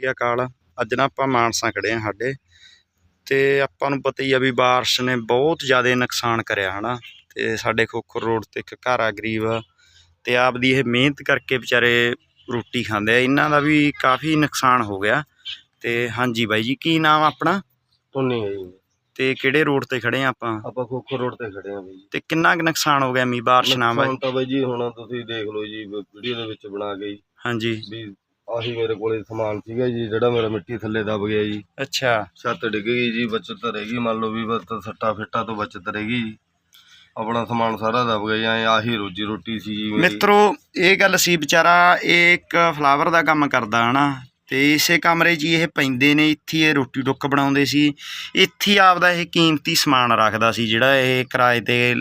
ਸ੍ਰੀ ਅਕਾਲ। ਅੱਜ ਨਾ ਆਪਾਂ ਮਾਨਸਾ ਖੜੇ ਆ ਸਾਡੇ ਤੇ ਆਪਾਂ ਨੂੰ ਪਤਾ ਹੀ ਆ ਵੀ ਬਾਰਿਸ਼ ਨੇ ਬਹੁਤ ਜ਼ਿਆਦਾ ਨੁਕਸਾਨ ਕਰਿਆ ਹਨਾ? ਤੇ ਸਾਡੇ ਖੋਖਰ ਰੋਡ ਤੇ ਇੱਕ ਘਰ ਆ ਗਰੀਬ ਤੇ ਆਪਦੀ ਇਹ ਮਿਹਨਤ ਕਰਕੇ ਵਿਚਾਰੇ ਰੋਟੀ ਖਾਂਦੇ ਆ। ਇਹਨਾਂ ਦਾ ਵੀ ਕਾਫੀ ਨੁਕਸਾਨ ਹੋ ਗਿਆ। ਤੇ ਹਾਂਜੀ ਬਾਈ ਜੀ ਕੀ ਨਾਮ ਆਪਣਾ? ਟੁੰਨੀ ਹੈ ਜੀ। ਤੇ ਕਿਹੜੇ ਰੋਡ ਤੇ ਖੜੇ ਆ ਆਪਾਂ? ਆਪਾਂ ਖੋਖਰ ਰੋਡ ਤੇ ਖੜੇ ਆ ਬਈ ਤੇ ਕਿੰਨਾ ਕੁ ਨੁਕਸਾਨ ਹੋ ਗਿਆ ਮੀ ਬਾਰਿਸ਼ ਨਾਲ ਬਾਈ? ਨੁਕਸਾਨ ਤਾਂ ਬਈ ਜੀ ਹੁਣ ਤੁਸੀਂ ਦੇਖ ਲਓ ਜੀ ਵੀਡੀਓ ਦੇ ਵਿੱਚ ਬਣਾ ਕੇ ਜੀ। ਹਾਂਜੀ। ਵੀ ਆਹੀ ਮੇਰੇ ਕੋਲੇ ਸਮਾਨ ਸੀਗਾ ਜੀ ਜਿਹੜਾ ਮੇਰਾ ਮਿੱਟੀ ਥੱਲੇ ਦਬ ਗਿਆ ਜੀ। ਅੱਛਾ। ਛੱਤ ਡਿੱਗ ਗਈ ਜੀ ਬਚਤ ਰਹੇਗੀ ਮੰਨ ਲਓ ਵੀ ਬਸ ਸੱਟਾ ਫਿੱਟਾ ਤੋਂ ਬਚਤ ਰਹੇਗੀ ਜੀ। ਆਪਣਾ ਸਮਾਨ ਸਾਰਾ ਦਬ ਗਿਆ ਐਂ ਆਹੀ ਰੋਜੀ ਰੋਟੀ ਸੀ ਜੀ ਮੇਰੀ। ਮਿੱਤਰੋ ਇਹ ਗੱਲ ਸੀ ਵਿਚਾਰਾ ਇਹ ਇੱਕ ਫਲਾਵਰ ਦਾ ਕੰਮ ਕਰਦਾ ਹਨਾ? ਤੇ ਇਸੇ ਕਮਰੇ 'ਚ ਹੀ ਇਹ ਪੈਂਦੇ ਨੇ ਇੱਥੇ ਹੀ ਇਹ ਰੋਟੀ ਟੁੱਕ ਬਣਾਉਂਦੇ ਸੀ। ਇੱਥੇ ਹੀ ਆਪਦਾ ਇਹ ਕੀਮਤੀ ਸਮਾਨ ਰੱਖਦਾ ਸੀ ਜਿਹੜਾ ਇਹ ਕਿਰਾਏ ਤੇ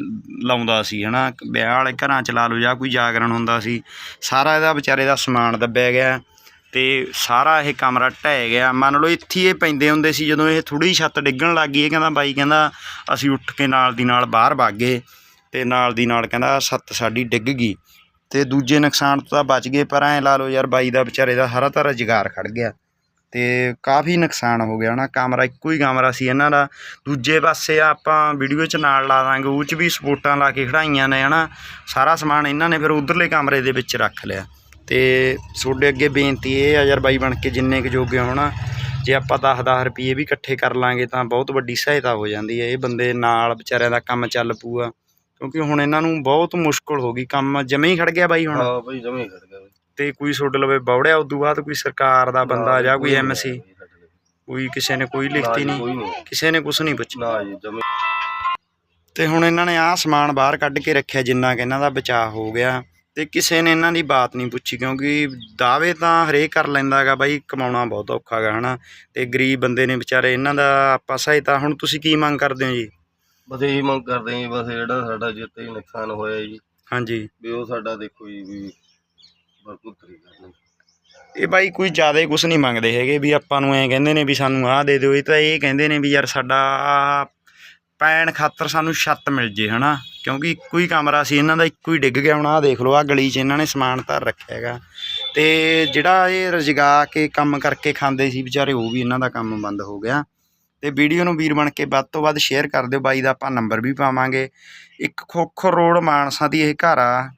ਲਾਉਂਦਾ ਸੀ ਹਨਾ? ਵਿਆਹ ਵਾਲੇ ਘਰਾਂ 'ਚ ਲਾ ਲਓ ਜਾਂ ਕੋਈ ਜਾਗਰਣ ਹੁੰਦਾ ਸੀ ਸਾਰਾ ਇਹਦਾ ਵਿਚਾਰੇ ਦਾ ਸਮਾਨ ਦੱਬਿਆ ਗਿਆ। ਤੇ ਸਾਰਾ ਇਹ ਕਮਰਾ ਢਹਿ ਗਿਆ। ਮੰਨ ਲਓ ਇੱਥੇ ਇਹ ਪੈਂਦੇ ਹੁੰਦੇ ਸੀ, ਜਦੋਂ ਇਹ ਥੋੜੀ ਛੱਤ ਡਿੱਗਣ ਲੱਗ ਗਈ, ਇਹ ਕਹਿੰਦਾ ਬਾਈ ਕਹਿੰਦਾ ਅਸੀਂ ਉੱਠ ਕੇ ਨਾਲ ਦੀ ਨਾਲ ਬਾਹਰ ਭੱਗ ਗਏ ਤੇ ਨਾਲ ਦੀ ਨਾਲ ਕਹਿੰਦਾ ਛੱਤ ਸਾਡੀ ਡਿੱਗ ਗਈ ਤੇ ਦੂਜੇ ਨੁਕਸਾਨ ਤੋਂ ਤਾਂ ਬਚ ਗਏ, ਪਰ ਐ ਲਾ ਲਓ ਯਾਰ ਬਾਈ ਦਾ ਵਿਚਾਰੇ ਦਾ ਹਰਾ ਤਾਂ ਰੁਜ਼ਗਾਰ ਖੜ ਗਿਆ ਤੇ ਕਾਫੀ ਨੁਕਸਾਨ ਹੋ ਗਿਆ ਨਾ, ਕਮਰਾ ਇੱਕੋ ਹੀ ਕਮਰਾ ਸੀ ਇਹਨਾਂ ਦਾ। ਦੂਜੇ ਪਾਸੇ ਆਪਾਂ ਵੀਡੀਓ 'ਚ ਨਾਲ ਲਾ ਦਾਂਗੇ, ਉਹ 'ਚ ਵੀ ਸਪੋਰਟਾਂ ਲਾ ਕੇ ਖੜਾਈਆਂ ਨੇ, ਹਨਾ। ਸਾਰਾ ਸਮਾਨ ਇਹਨਾਂ ਨੇ ਫਿਰ ਉਧਰਲੇ ਕਮਰੇ ਦੇ ਵਿੱਚ ਰੱਖ ਲਿਆ। ਤੇ ਤੁਹਾਡੇ ਅੱਗੇ ਬੇਨਤੀ ਇਹ ਆ ਯਾਰ ਬਾਈ ਬਣ ਕੇ ਜਿੰਨੇ ਕੁ ਜੋਗੇ ਹੋਣਾ ਜੇ ਆਪਾਂ 10-10 ਰੁਪਏ ਵੀ ਇਕੱਠੇ ਕਰ ਲਾਂਗੇ ਤਾਂ ਬਹੁਤ ਵੱਡੀ ਸਹਾਇਤਾ ਹੋ ਜਾਂਦੀ ਹੈ। ਇਹ ਬੰਦੇ ਨਾਲ ਵਿਚਾਰਿਆਂ ਦਾ ਕੰਮ ਚੱਲ ਪੂਗਾ ਕਿਉਂਕਿ ਹੁਣ ਇਹਨਾਂ ਨੂੰ ਬਹੁਤ ਮੁਸ਼ਕਲ ਹੋ ਗਈ ਕੰਮ। ਜਮੇ ਹੀ ਖੜ ਗਿਆ ਬਾਈ ਹੁਣ। ਹਾਂ ਬਈ ਜਮੇ ਖੜ ਗਿਆ ਤੇ ਕੋਈ ਸੁੱਡ ਲਵੇ ਬੌੜਿਆ ਉਦੋਂ ਬਾਅਦ ਕੋਈ ਸਰਕਾਰ ਦਾ ਬੰਦਾ ਜਾਂ ਕੋਈ ਐਮਸੀ। ਕੋਈ ਕਿਸੇ ਨੇ ਕੋਈ ਲਿਖਤੀ ਨਹੀਂ ਕਿਸੇ ਨੇ ਕੁਝ ਨਹੀਂ ਪੁੱਛਿਆ। ਨਾ ਜੀ ਜਮੇ। ਤੇ ਹੁਣ ਇਹਨਾਂ ਨੇ ਆਹ ਸਮਾਨ ਬਾਹਰ ਕੱਢ ਕੇ ਰੱਖਿਆ ਜਿੰਨਾ ਕਿ ਇਹਨਾਂ ਦਾ ਬਚਾਅ ਹੋ ਗਿਆ। ਤੇ ਕਿਸੇ ਨੇ ਇਹਨਾਂ ਦੀ ਬਾਤ ਨਹੀਂ ਪੁੱਛੀ ਕਿਉਂਕਿ ਦਾਅਵੇ ਤਾਂ ਹਰੇਕ ਕਰ ਲੈਂਦਾ ਹੈਗਾ ਬਾਈ ਕਮਾਉਣਾ ਬਹੁਤ ਔਖਾ ਹੈਗਾ ਹਨਾ? ਤੇ ਗਰੀਬ ਬੰਦੇ ਨੇ ਵਿਚਾਰੇ ਇਹਨਾਂ ਦਾ ਆਪਾਂ ਸਹਾਇਤਾ ਹੁਣ ਤੁਸੀਂ ਕੀ ਮੰਗ ਕਰਦੇ ਹੋ ਜੀ? ਬਸ ਇਹੀ ਮੰਗ ਕਰਦੇ ਹਾਂ ਜੀ ਬਸ ਜਿਹੜਾ ਸਾਡਾ ਜਿੱਤੇ ਨੁਕਸਾਨ ਹੋਇਆ ਜੀ। ਹਾਂਜੀ। ਵੀ ਉਹ ਸਾਡਾ ਦੇਖੋ ਜੀ ਵੀ ਬਰਕੁਤਰੀ ਕਰਨੀ ਇਹ ਬਾਈ ਕੋਈ ਜ਼ਿਆਦਾ ਕੁਝ ਨਹੀਂ ਮੰਗਦੇ ਹੈਗੇ ਵੀ ਆਪਾਂ ਨੂੰ ਐਂ ਕਹਿੰਦੇ ਨੇ ਵੀ ਸਾਨੂੰ ਆਹ ਦੇ ਦਿਓ ਇਹ ਤਾਂ ਇਹ ਕਹਿੰਦੇ ਨੇ ਵੀ ਯਾਰ ਸਾਡਾ ਆਹ ਪੈਣ ਖਾਤਰ ਸਾਨੂੰ ਛੱਤ ਮਿਲ ਜੇ ਹਨਾ? ਕਿਉਂਕਿ ਇੱਕੋ ਹੀ ਕਮਰਾ ਸੀ ਇਹਨਾਂ ਦਾ ਇੱਕੋ ਹੀ ਡਿੱਗ ਗਿਆ ਹੁਣ ਆਹ ਦੇਖ ਲਓ ਆਹ ਗਲੀ 'ਚ ਇਹਨਾਂ ਨੇ ਸਮਾਨ ਧਰ ਰੱਖਿਆ ਹੈਗਾ। ਤੇ ਜਿਹੜਾ ਇਹ ਰੁਜ਼ਗਾ ਕੇ ਕੰਮ ਕਰਕੇ ਖਾਂਦੇ ਸੀ ਵਿਚਾਰੇ ਉਹ ਵੀ ਇਹਨਾਂ ਦਾ ਕੰਮ ਬੰਦ ਹੋ ਗਿਆ। ਤੇ ਵੀਡੀਓ ਨੂੰ ਵੀਰ ਬਣ ਕੇ ਵੱਧ ਤੋਂ ਵੱਧ ਸ਼ੇਅਰ ਕਰ ਦਿਓ ਬਾਈ ਦਾ ਆਪਾਂ ਨੰਬਰ ਵੀ ਪਾਵਾਂਗੇ। ਇੱਕ ਖੋਖਰ ਰੋਡ ਮਾਨਸਾ ਦੀ ਇਹ ਘਰ ਆ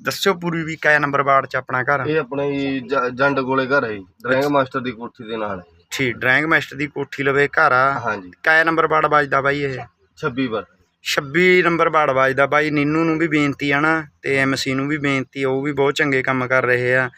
ਦੱਸਿਓ ਪੂਰੀ ਵੀ ਕਿਆ ਨੰਬਰ ਵਾਰਡ 'ਚ ਆਪਣਾ ਘਰ ਇਹ ਆਪਣੇ ਜੀ ਜ- ਜੰਡ ਕੋਲੇ ਘਰ ਹੈ ਜੀ ਡਰਾਇੰਗ ਮਾਸਟਰ ਦੀ ਕੋਠੀ ਦੇ ਨਾਲ। ਹੈ ਜੀ। ਠੀਕ ਡਰਾਇੰਗ ਮਾਸਟਰ ਦੀ ਕੋਠੀ ਲਵੇ ਘਰ ਆ। ਹਾਂਜੀ। ਕਾਇਆ ਨੰਬਰ ਬਾੜ ਵੱਜਦਾ ਬਾਈ ਇਹ? 26 ਵਾਰ। 26 ਨੰਬਰ ਬਾੜ ਵੱਜਦਾ ਬਾਈ। ਨੀਨੂ ਨੂੰ ਵੀ ਬੇਨਤੀ ਆ ਨਾ ਤੇ ਐਮਸੀ ਨੂੰ ਵੀ ਬੇਨਤੀ ਆ ਉਹ ਵੀ ਬਹੁਤ ਚੰਗੇ ਕੰਮ ਕਰ ਰਹੇ ਆ।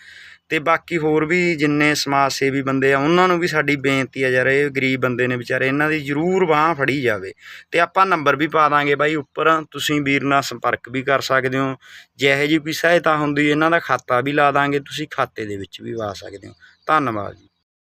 ਤੇ ਬਾਕੀ ਹੋਰ ਵੀ ਜਿੰਨੇ ਸਮਾਜ ਸੇਵੀ ਬੰਦੇ ਆ ਉਹਨਾਂ ਨੂੰ ਵੀ ਸਾਡੀ ਬੇਨਤੀ ਆ ਯਾਰ ਇਹ ਗਰੀਬ ਬੰਦੇ ਨੇ ਵਿਚਾਰੇ ਇਹਨਾਂ ਦੀ ਜ਼ਰੂਰ ਬਾਹ ਫੜੀ ਜਾਵੇ। ਤੇ ਆਪਾਂ ਨੰਬਰ ਵੀ ਪਾ ਦਾਂਗੇ ਬਾਈ ਉੱਪਰ ਤੁਸੀਂ ਵੀਰ ਨਾਲ ਸੰਪਰਕ ਵੀ ਕਰ ਸਕਦੇ ਹੋ। ਜੇ ਜਿਹੀ ਕੋਈ ਸਹਾਇਤਾ ਹੁੰਦੀ ਇਹਨਾਂ ਦਾ ਖਾਤਾ ਵੀ ਲਾ ਦਾਂਗੇ ਤੁਸੀਂ ਖਾਤੇ ਦੇ ਵਿੱਚ ਵੀ ਪਾ ਸਕਦੇ ਹੋ। ਧੰਨਵਾਦ ਜੀ।